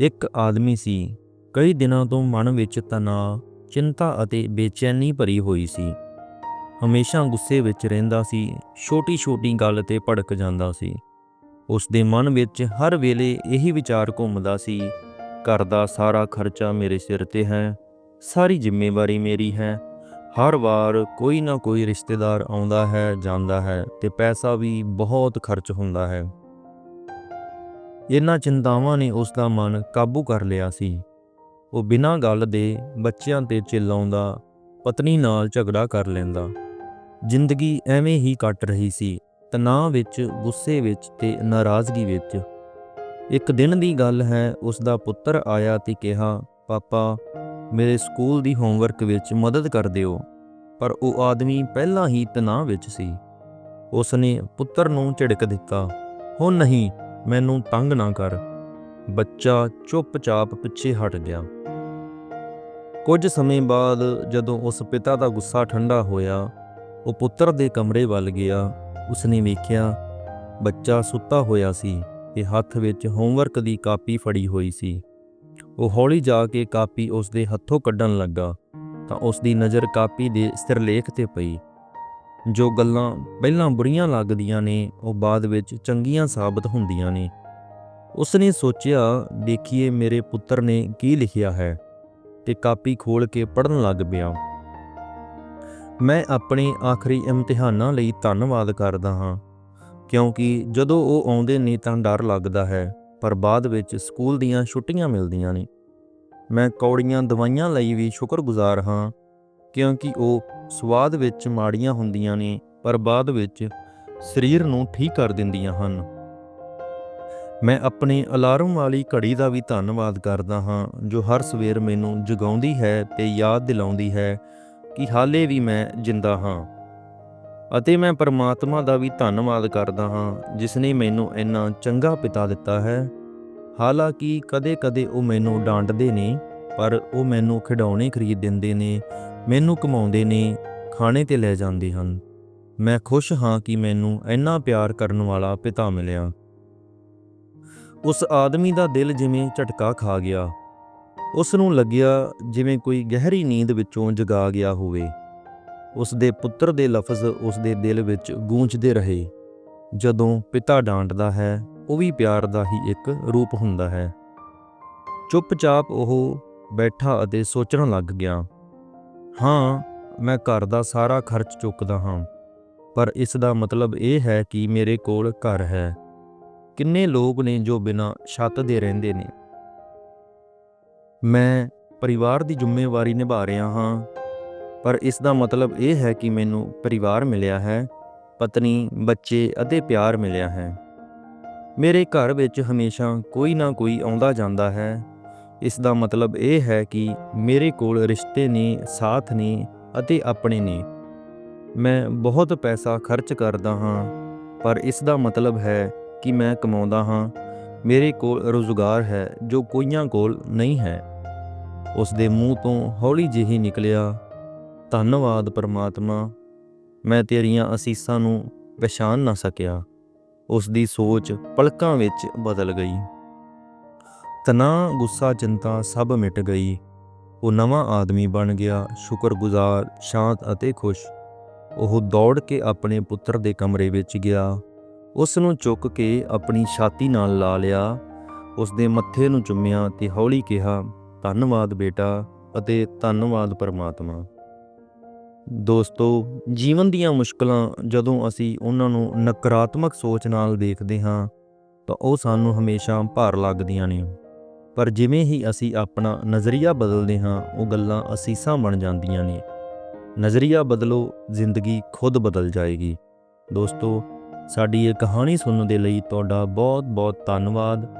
ਇੱਕ ਆਦਮੀ ਸੀ। ਕਈ ਦਿਨਾਂ ਤੋਂ ਮਨ ਵਿੱਚ ਤਣਾਅ, ਚਿੰਤਾ ਅਤੇ ਬੇਚੈਨੀ ਭਰੀ ਹੋਈ ਸੀ। ਹਮੇਸ਼ਾ ਗੁੱਸੇ ਵਿੱਚ ਰਹਿੰਦਾ ਸੀ, ਛੋਟੀ-ਛੋਟੀ ਗੱਲ ਤੇ ਭੜਕ ਜਾਂਦਾ ਸੀ। ਉਸ ਦੇ ਮਨ ਵਿੱਚ ਹਰ ਵੇਲੇ ਇਹੀ ਵਿਚਾਰ ਘੁੰਮਦਾ ਸੀ, ਘਰ ਦਾ ਸਾਰਾ ਖਰਚਾ ਮੇਰੇ ਸਿਰ ਤੇ ਹੈ, ਸਾਰੀ ਜ਼ਿੰਮੇਵਾਰੀ ਮੇਰੀ ਹੈ, ਹਰ ਵਾਰ ਕੋਈ ਨਾ ਕੋਈ ਰਿਸ਼ਤੇਦਾਰ ਆਉਂਦਾ ਹੈ, ਜਾਂਦਾ ਹੈ ਤੇ ਪੈਸਾ ਵੀ ਬਹੁਤ ਖਰਚ ਹੁੰਦਾ ਹੈ। ਇਹਨਾਂ ਚਿੰਤਾਵਾਂ ਨੇ ਉਸ ਦਾ ਮਨ ਕਾਬੂ ਕਰ ਲਿਆ ਸੀ। ਉਹ ਬਿਨਾਂ ਗੱਲ ਦੇ ਬੱਚਿਆਂ ਤੇ ਚਿੱਲਾਉਂਦਾ, ਪਤਨੀ ਨਾਲ ਝਗੜਾ ਕਰ ਲੈਂਦਾ। ਜ਼ਿੰਦਗੀ ਐਵੇਂ ਹੀ ਕੱਟ ਰਹੀ ਸੀ, ਤਣਾਅ ਵਿੱਚ, ਗੁੱਸੇ ਵਿੱਚ ਤੇ ਨਾਰਾਜ਼ਗੀ ਵਿੱਚ। ਇੱਕ ਦਿਨ ਦੀ ਗੱਲ ਹੈ, ਉਸ ਦਾ ਪੁੱਤਰ ਆਇਆ ਤੇ ਕਿਹਾ, ਪਾਪਾ, ਮੇਰੇ ਸਕੂਲ ਦੀ ਹੋਮਵਰਕ ਵਿੱਚ ਮਦਦ ਕਰ ਦਿਓ। ਪਰ ਉਹ ਆਦਮੀ ਪਹਿਲਾਂ ਹੀ ਤਣਾਅ ਵਿੱਚ ਸੀ। ਉਸ ਨੇ ਪੁੱਤਰ ਨੂੰ ਝਿੜਕ ਦਿੱਤਾ, ਹੁਣ ਨਹੀਂ ਮੈਨੂੰ ਤੰਗ ਨਾ ਕਰ। ਬੱਚਾ ਚੁੱਪਚਾਪ ਪਿੱਛੇ ਹਟ ਗਿਆ। ਕੁਝ ਸਮੇਂ ਬਾਅਦ ਜਦੋਂ ਉਸ ਪਿਤਾ ਦਾ ਗੁੱਸਾ ਠੰਡਾ ਹੋਇਆ, ਉਹ ਪੁੱਤਰ ਦੇ ਕਮਰੇ ਵੱਲ ਗਿਆ। ਉਸਨੇ ਵੇਖਿਆ, ਬੱਚਾ ਸੁੱਤਾ ਹੋਇਆ ਸੀ ਤੇ ਹੱਥ ਵਿੱਚ ਹੋਮਵਰਕ ਦੀ ਕਾਪੀ ਫੜੀ ਹੋਈ ਸੀ। ਉਹ ਹੌਲੀ ਜਾ ਕੇ ਕਾਪੀ ਉਸ ਦੇ ਹੱਥੋਂ ਕੱਢਣ ਲੱਗਾ ਤਾਂ ਉਸ ਦੀ ਨਜ਼ਰ ਕਾਪੀ ਦੇ ਸਿਰਲੇਖ ਤੇ ਪਈ। ਜੋ ਗੱਲਾਂ ਪਹਿਲਾਂ ਬੁਰੀਆਂ ਲੱਗਦੀਆਂ ਨੇ, ਉਹ ਬਾਅਦ ਵਿੱਚ ਚੰਗੀਆਂ ਸਾਬਤ ਹੁੰਦੀਆਂ ਨੇ। ਉਸਨੇ ਸੋਚਿਆ, ਦੇਖੀਏ ਮੇਰੇ ਪੁੱਤਰ ਨੇ ਕੀ ਲਿਖਿਆ ਹੈ। ਤੇ ਕਾਪੀ ਖੋਲ ਕੇ ਪੜਨ ਲੱਗ ਪਿਆ। ਮੈਂ ਆਪਣੇ ਆਖਰੀ ਇਮਤਿਹਾਨਾਂ ਲਈ ਧੰਨਵਾਦ ਕਰਦਾ ਹਾਂ, ਕਿਉਂਕਿ ਜਦੋਂ ਉਹ ਆਉਂਦੇ ਨੇ ਤਾਂ ਡਰ ਲੱਗਦਾ ਹੈ, ਪਰ ਬਾਅਦ ਵਿੱਚ ਸਕੂਲ ਦੀਆਂ ਛੁੱਟੀਆਂ ਮਿਲਦੀਆਂ ਨੇ। ਮੈਂ ਕੌੜੀਆਂ ਦਵਾਈਆਂ ਲਈ ਵੀ ਸ਼ੁਕਰਗੁਜ਼ਾਰ ਹਾਂ, ਕਿਉਂਕਿ ਉਹ ਸਵਾਦ ਵਿੱਚ ਮਾੜੀਆਂ ਹੁੰਦੀਆਂ ਨੇ, ਪਰ ਬਾਅਦ ਵਿੱਚ ਸਰੀਰ ਨੂੰ ਠੀਕ ਕਰ ਦਿੰਦੀਆਂ ਹਨ। ਮੈਂ ਆਪਣੇ ਅਲਾਰਮ ਵਾਲੀ ਘੜੀ ਦਾ ਵੀ ਧੰਨਵਾਦ ਕਰਦਾ ਹਾਂ, ਜੋ ਹਰ ਸਵੇਰ ਮੈਨੂੰ ਜਗਾਉਂਦੀ ਹੈ ਤੇ ਯਾਦ ਦਿਲਾਉਂਦੀ ਹੈ ਕਿ ਹਾਲੇ ਵੀ ਮੈਂ ਜਿੰਦਾ ਹਾਂ। ਅਤੇ ਮੈਂ ਪਰਮਾਤਮਾ ਦਾ ਵੀ ਧੰਨਵਾਦ ਕਰਦਾ ਹਾਂ, ਜਿਸ ਨੇ ਮੈਨੂੰ ਇੰਨਾ ਚੰਗਾ ਪਿਤਾ ਦਿੱਤਾ ਹੈ। ਹਾਲਾਂਕਿ ਕਦੇ-ਕਦੇ ਉਹ ਮੈਨੂੰ ਡਾਂਟਦੇ ਨੇ, ਪਰ ਉਹ ਮੈਨੂੰ ਖਿਡੌਣੇ ਖਰੀਦ ਦਿੰਦੇ ਨੇ ਮੈਨੂੰ ਕਮਾਉਂਦੇ ਨੇ, ਖਾਣੇ ਤੇ ਲੈ ਜਾਂਦੇ ਹਨ। ਮੈਂ ਖੁਸ਼ ਹਾਂ ਕਿ ਮੈਨੂੰ ਇੰਨਾ ਪਿਆਰ ਕਰਨ ਵਾਲਾ ਪਿਤਾ ਮਿਲਿਆ। ਉਸ ਆਦਮੀ ਦਾ ਦਿਲ ਜਿਵੇਂ ਝਟਕਾ ਖਾ ਗਿਆ। ਉਸ ਨੂੰ ਲੱਗਿਆ ਜਿਵੇਂ ਕੋਈ ਗਹਿਰੀ ਨੀਂਦ ਵਿੱਚੋਂ ਜਗਾ ਗਿਆ ਹੋਵੇ। ਉਸ ਦੇ ਪੁੱਤਰ ਦੇ ਲਫ਼ਜ਼ ਉਸ ਦੇ ਦਿਲ ਵਿੱਚ ਗੂੰਜਦੇ ਰਹੇ। ਜਦੋਂ ਪਿਤਾ ਡਾਂਟਦਾ ਹੈ, ਉਹ ਵੀ ਪਿਆਰ ਦਾ ਹੀ ਇੱਕ ਰੂਪ ਹੁੰਦਾ ਹੈ। ਚੁੱਪਚਾਪ ਉਹ ਬੈਠਾ ਅਤੇ ਸੋਚਣ ਲੱਗ ਗਿਆ। ਹਾਂ, ਮੈਂ ਘਰ ਦਾ ਸਾਰਾ ਖਰਚ ਚੁੱਕਦਾ ਹਾਂ। ਪਰ ਇਸ ਦਾ ਮਤਲਬ ਇਹ ਹੈ ਕਿ ਮੇਰੇ ਕੋਲ ਘਰ ਹੈ। ਕਿੰਨੇ ਲੋਕ ਨੇ ਜੋ ਬਿਨਾਂ ਛੱਤ ਦੇ ਰਹਿੰਦੇ ਨੇ। ਮੈਂ ਪਰਿਵਾਰ ਦੀ ਜ਼ਿੰਮੇਵਾਰੀ ਨਿਭਾ ਰਿਹਾ ਹਾਂ। ਪਰ ਇਸ ਦਾ ਮਤਲਬ ਇਹ ਹੈ ਕਿ ਮੈਨੂੰ ਪਰਿਵਾਰ ਮਿਲਿਆ ਹੈ, ਪਤਨੀ, ਬੱਚੇ ਅਤੇ ਪਿਆਰ ਮਿਲਿਆ ਹੈ। ਮੇਰੇ ਘਰ ਵਿੱਚ ਹਮੇਸ਼ਾ ਕੋਈ ਨਾ ਕੋਈ ਆਉਂਦਾ ਜਾਂਦਾ ਹੈ। ਇਸ ਦਾ ਮਤਲਬ ਇਹ ਹੈ ਕਿ ਮੇਰੇ ਕੋਲ ਰਿਸ਼ਤੇ ਨੇ, ਸਾਥ ਨੇ ਅਤੇ ਆਪਣੇ ਨੇ। ਮੈਂ ਬਹੁਤ ਪੈਸਾ ਖਰਚ ਕਰਦਾ ਹਾਂ, ਪਰ ਇਸ ਦਾ ਮਤਲਬ ਹੈ ਕਿ ਮੈਂ ਕਮਾਉਂਦਾ ਹਾਂ। ਮੇਰੇ ਕੋਲ ਰੋਜ਼ਗਾਰ ਹੈ ਜੋ ਕੋਈਆਂ ਕੋਲ ਨਹੀਂ ਹੈ। ਉਸ ਦੇ ਮੂੰਹ ਤੋਂ ਹੌਲੀ ਜਿਹੀ ਨਿਕਲਿਆ, ਧੰਨਵਾਦ ਪਰਮਾਤਮਾ, ਮੈਂ ਤੇਰੀਆਂ ਅਸੀਸਾਂ ਨੂੰ ਪਛਾਣ ਨਾ ਸਕਿਆ। ਉਸ ਦੀ ਸੋਚ ਪਲਕਾਂ ਵਿੱਚ ਬਦਲ ਗਈ। ਤਣਾਅ ਗੁੱਸਾ, ਚਿੰਤਾ ਸਭ ਮਿਟ ਗਈ। ਉਹ ਨਵਾਂ ਆਦਮੀ ਬਣ ਗਿਆ, ਸ਼ੁਕਰਗੁਜ਼ਾਰ, ਸ਼ਾਂਤ ਅਤੇ ਖੁਸ਼। ਉਹ ਦੌੜ ਕੇ ਆਪਣੇ ਪੁੱਤਰ ਦੇ ਕਮਰੇ ਵਿੱਚ ਗਿਆ। ਉਸ ਨੂੰ ਚੁੱਕ ਕੇ ਆਪਣੀ ਛਾਤੀ ਨਾਲ ਲਾ ਲਿਆ। ਉਸ ਦੇ ਮੱਥੇ ਨੂੰ ਚੁੰਮਿਆ ਤੇ ਹੌਲੀ ਕਿਹਾ, ਧੰਨਵਾਦ ਬੇਟਾ ਅਤੇ ਧੰਨਵਾਦ ਪਰਮਾਤਮਾ। ਦੋਸਤੋ, ਜੀਵਨ ਦੀਆਂ ਮੁਸ਼ਕਲਾਂ ਜਦੋਂ ਅਸੀਂ ਉਹਨਾਂ ਨੂੰ ਨਕਾਰਾਤਮਕ ਸੋਚ ਨਾਲ ਦੇਖਦੇ ਹਾਂ ਤਾਂ ਉਹ ਸਾਨੂੰ ਹਮੇਸ਼ਾ ਭਾਰ ਲੱਗਦੀਆਂ ਨੇ। ਪਰ ਜਿਵੇਂ ਹੀ ਅਸੀਂ ਆਪਣਾ ਨਜ਼ਰੀਆ ਬਦਲਦੇ ਹਾਂ, ਉਹ ਗੱਲਾਂ ਅਸੀਸਾਂ ਬਣ ਜਾਂਦੀਆਂ ਨੇ। ਨਜ਼ਰੀਆ ਬਦਲੋ, ਜ਼ਿੰਦਗੀ ਖੁਦ ਬਦਲ ਜਾਏਗੀ। ਦੋਸਤੋ, ਸਾਡੀ ਇਹ ਕਹਾਣੀ ਸੁਣਨ ਦੇ ਲਈ ਤੁਹਾਡਾ ਬਹੁਤ-ਬਹੁਤ ਧੰਨਵਾਦ।